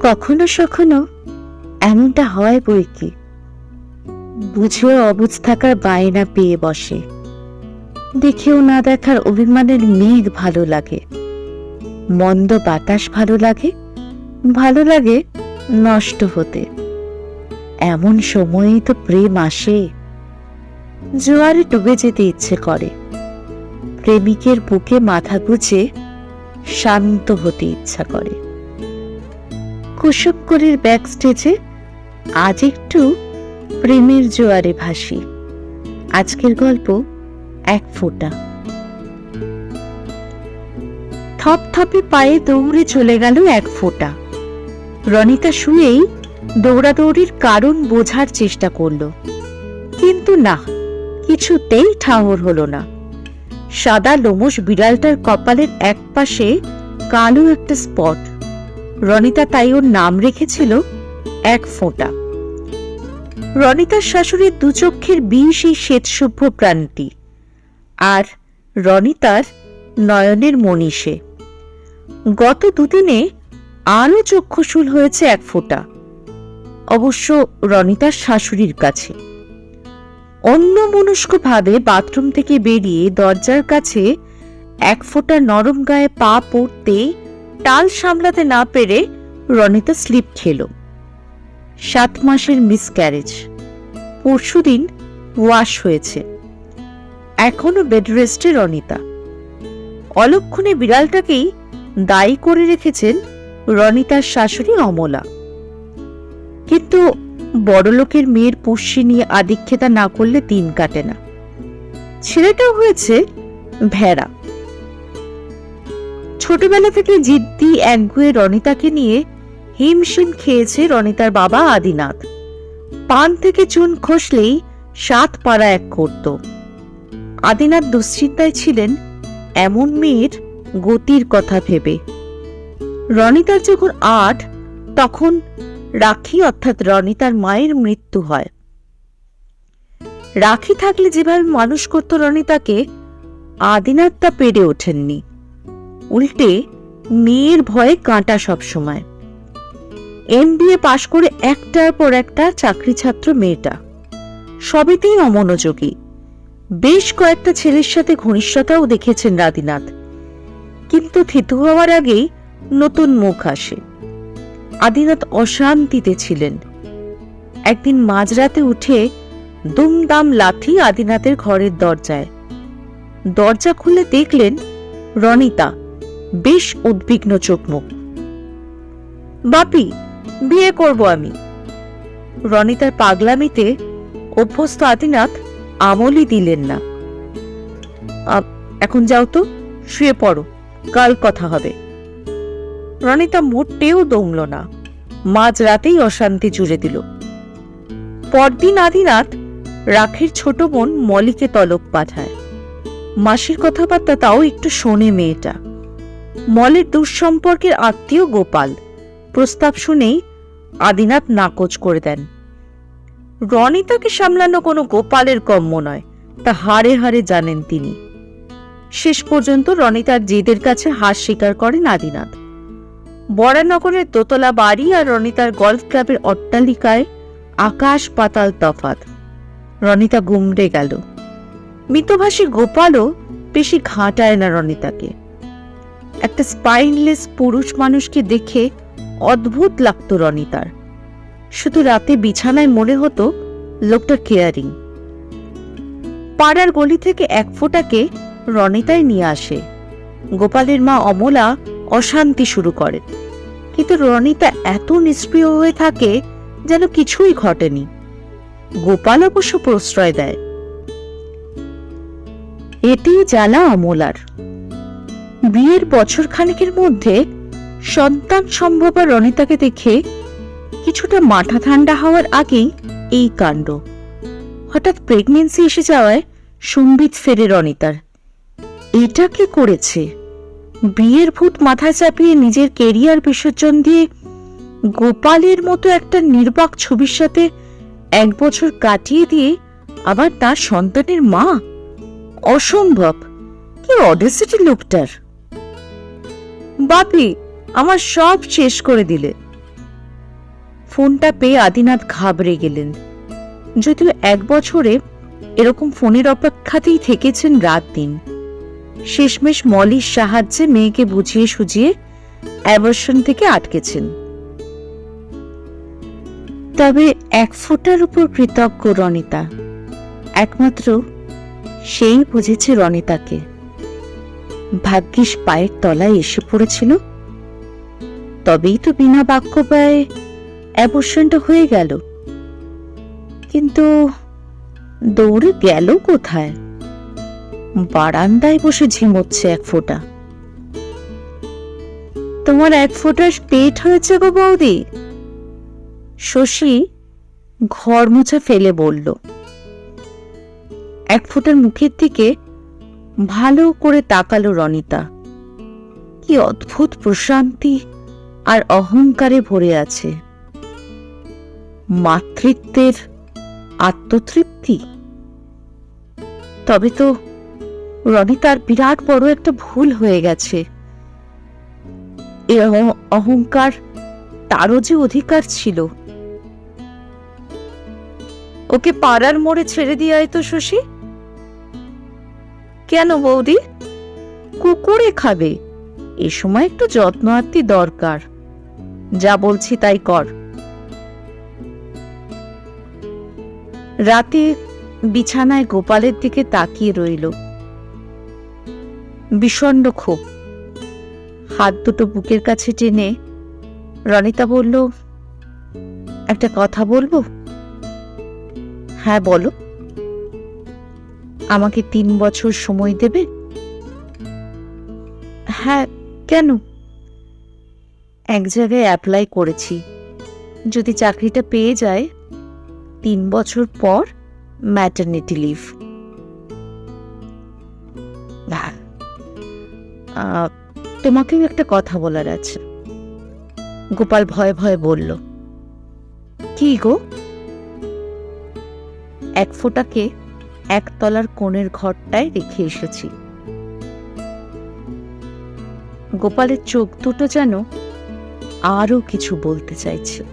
কখনো সখনো এমনটা হয় বই কি? বুঝেও অবুঝ থাকার বায়না পেয়ে বসে। দেখেও না দেখার অভিমানের মেঘ ভালো লাগে। মন্দ বাতাস ভালো লাগে ভালো লাগে নষ্ট হতে। এমন সময়েই তো প্রেম আসে। জোয়ারে ডুবে যেতে ইচ্ছে করে। প্রেমিকের বুকে মাথা গুজে শান্ত হতে ইচ্ছা করে। কুসুমকরির ব্যাক স্টেজে আজ একটু প্রেমের জোয়ারে ভাসি। আজকের গল্প এক ফোঁটা। থপথপে পায়ে দৌড়ে চলে গেল এক ফোঁটা। রনিতা শুয়েই দৌড়াদৌড়ির কারণ বোঝার চেষ্টা করল। কিন্তু না, কিছুতেই ঠাহর হলো না। সাদা লোমশ বিড়ালটার কপালের এক পাশে কালো একটা স্পট। রনিতা তাই ওর নাম রেখেছিল এক ফোঁটা। রনিতার শাশুড়ির দুচক্ষের বিষ এই শ্বেতশুভ্র প্রাণটি আর রনিতার নয়নের মনীষে। গত দুদিনে আরও চক্ষুশূল হয়েছে এক ফোঁটা, অবশ্য রনিতার শাশুড়ির কাছে। অন্য মনস্কভাবে বাথরুম থেকে বেরিয়ে দরজার কাছে এক ফোঁটা নরম গায়ে পা পড়তে টাল সামলাতে না পেরে রনিতা স্লিপ খেল। সাত মাসের মিসক্যারেজ পরশুদিন ওয়াশ হয়েছে। এখনও বেড রেস্টে রনিতা। অলক্ষণে বিড়ালটাকেই দায়ী করে রেখেছেন রনিতার শাশুড়ি অমলা। কিন্তু বড়লোকের মেয়ের পুষ্যি নিয়ে আদিক্ষেতা না করলে দিন কাটে না। ছেলেটাও হয়েছে ভেড়া। ছোটবেলা থেকে জিদ্দি একগুয়ে রনিতাকে নিয়ে হিমশিম খেয়েছে রনিতার বাবা আদিনাথ। পান থেকে চুন খসলেই সাত পাড়া এক করত। আদিনাথ দুশ্চিন্তায় ছিলেন এমন মেয়ের গতির কথা ভেবে। রনিতার যখন আট, তখন রাখি অর্থাৎ রনিতার মায়ের মৃত্যু হয়। রাখি থাকলে যেভাবে মানুষ করত রনিতাকে, আদিনাথ তা পেরে ওঠেননি। উল্টে মেয়ের ভয়ে কাঁটা সবসময় এমবিএ পাশ করে একটার পর একটা চাকরি ছাত্র মেয়েটা। সবেতেই অমনোযোগী। বেশ কয়েকটা ছেলের সাথে ঘনিষ্ঠতাও দেখেছেন রাদিনাথ। কিন্তু থিতু হওয়ার আগেই নতুন মুখ আসে। আদিনাথ অশান্তিতে ছিলেন। একদিন মাঝরাতে উঠে দুমদাম লাথি আদিনাথের ঘরের দরজায়। দরজা খুলে দেখলেন রনিতা। বেশ উদ্বিগ্ন চোখ মুখ বাপি, বিয়ে করব আমি। রনিতার পাগলামিতে অভ্যস্ত আদিনাথ আমলই দিলেন না। এখন যাও তো, শুয়ে পড়ো, কাল কথা হবে। রনিতা মোটেও দমল না মাঝ রাতেই অশান্তি জুড়ে দিল। পরদিন আদিনাথ রাখির ছোট বোন মলিকে তলব পাঠায়। মাসির কথাবার্তা তাও একটু শোনে মেয়েটা। মলের দুঃসম্পর্কের আত্মীয় গোপাল। প্রস্তাব শুনেই আদিনাথ নাকচ করে দেন। রনিতাকে সামলানো কোনো গোপালের কম্য নয়, তা হারে হারে জানেন তিনি। শেষ পর্যন্ত রনিতার জেদের কাছে হার স্বীকার করেন আদিনাথ। বরানগরের দোতলা বাড়ি আর রনিতার গলফ ক্লাবের অট্টালিকায় আকাশ পাতাল তফাত রনিতা গুমড়ে গেল। মিতভাষী গোপালও বেশি ঘাঁটায় না রনিতাকে একটা স্পাইনলেস পুরুষ মানুষকে দেখে অদ্ভুত লাগতো রনিতার। শুধু রাতে বিছানায় মনে হতো লোকটা কেয়ারিং পাড়ার গলি থেকে এক ফোঁটাকে রনিতায় নিয়ে আসে। গোপালের মা অমলা অশান্তি শুরু করে। কিন্তু রনিতা এত নিষ্ক্রিয় হয়ে থাকে যেন কিছুই ঘটেনি। গোপাল অবশ্য প্রশ্রয় দেয়। এটি জ্বালা অমলার। বিয়ের বছর খানেকের মধ্যে সন্তান সম্ভবা রনিতাকে দেখে কিছুটা মাথা ঠান্ডা হওয়ার আগেই এই কাণ্ড। হঠাৎ প্রেগনেন্সি এসে যাওয়ায় সম্বিত ফেরে রনিতার। এটা কে করেছে? বিয়ের ভূত মাথায় চাপিয়ে নিজের কেরিয়ার বিসর্জন দিয়ে গোপালের মতো একটা নির্বাক ছবির সাথে এক বছর কাটিয়ে দিয়ে আবার তার সন্তানের মা? অসম্ভব। কি অডেসিটি লোকটার। বাপি আমার সব শেষ করে দিলে। ফোনটা পেয়ে আদিনাথ ঘাবড়ে গেলেন। যদিও এক বছরে এরকম ফোনের অপেক্ষাতেই থেকেছেন রাত দিন। শেষমেশ মলির সাহায্যে মেয়েকে বুঝিয়ে সুঝিয়ে অ্যাবর্শন থেকে আটকেছেন। তবে এক ফোঁটার উপর কৃতজ্ঞ রনিতা। একমাত্র সেই বুঝেছে রনিতাকে। ভাগ্যিস পায়ের তলায় এসে পড়েছিল। তবেই তো বিনা বাক্য ব্যয়ে অ্যাবর্শনটা হয়ে গেল। কিন্তু দৌড়ে গেল কোথায়? বারান্দায় বসে ঝিমোচ্ছে এক ফোঁটা। তোমার এক ফোঁটার পেট হয়েছে গো বৌদি। শশী ঘর মুছে ফেলে বলল। এক ফোঁটার মুখের দিকে ভালো করে তাকালো রনিতা। কি অদ্ভুত প্রশান্তি আর অহংকারে ভরে আছে। মাতৃত্বের আত্মতৃপ্তি? তবে তো রনিতার বিরাট বড় একটা ভুল হয়ে গেছে। এ অহ- অহংকার তারও যে অধিকার ছিল। ওকে পাড়ার মোড়ে ছেড়ে দিয়ে তো শশী। কেন বৌদি? কুকুরে খাবে। এ সময় একটু যত্ন আত্মি দরকার। যা বলছি তাই কর। রাতে বিছানায় গোপালের দিকে তাকিয়ে রইল। বিষণ্ণ ক্ষোভ। হাত দুটো বুকের কাছে টেনে রনিতা বলল, একটা কথা বলব? হ্যাঁ বলো। আমাকে তিন বছর সময় দেবে? হ্যাঁ কেন? এক জায়গায় অ্যাপ্লাই করেছি। যদি চাকরিটা পেয়ে যায়, তিন বছর পর ম্যাটারনিটি লিভ তোমাকেও একটা কথা বলার আছে। গোপাল ভয়ে ভয়ে বলল, কি গো? এক ফোঁটাকে একতলার কোণের ঘরটায় রেখে এসেছি। গোপালের চোখ দুটো যেন আরও কিছু বলতে চাইছে।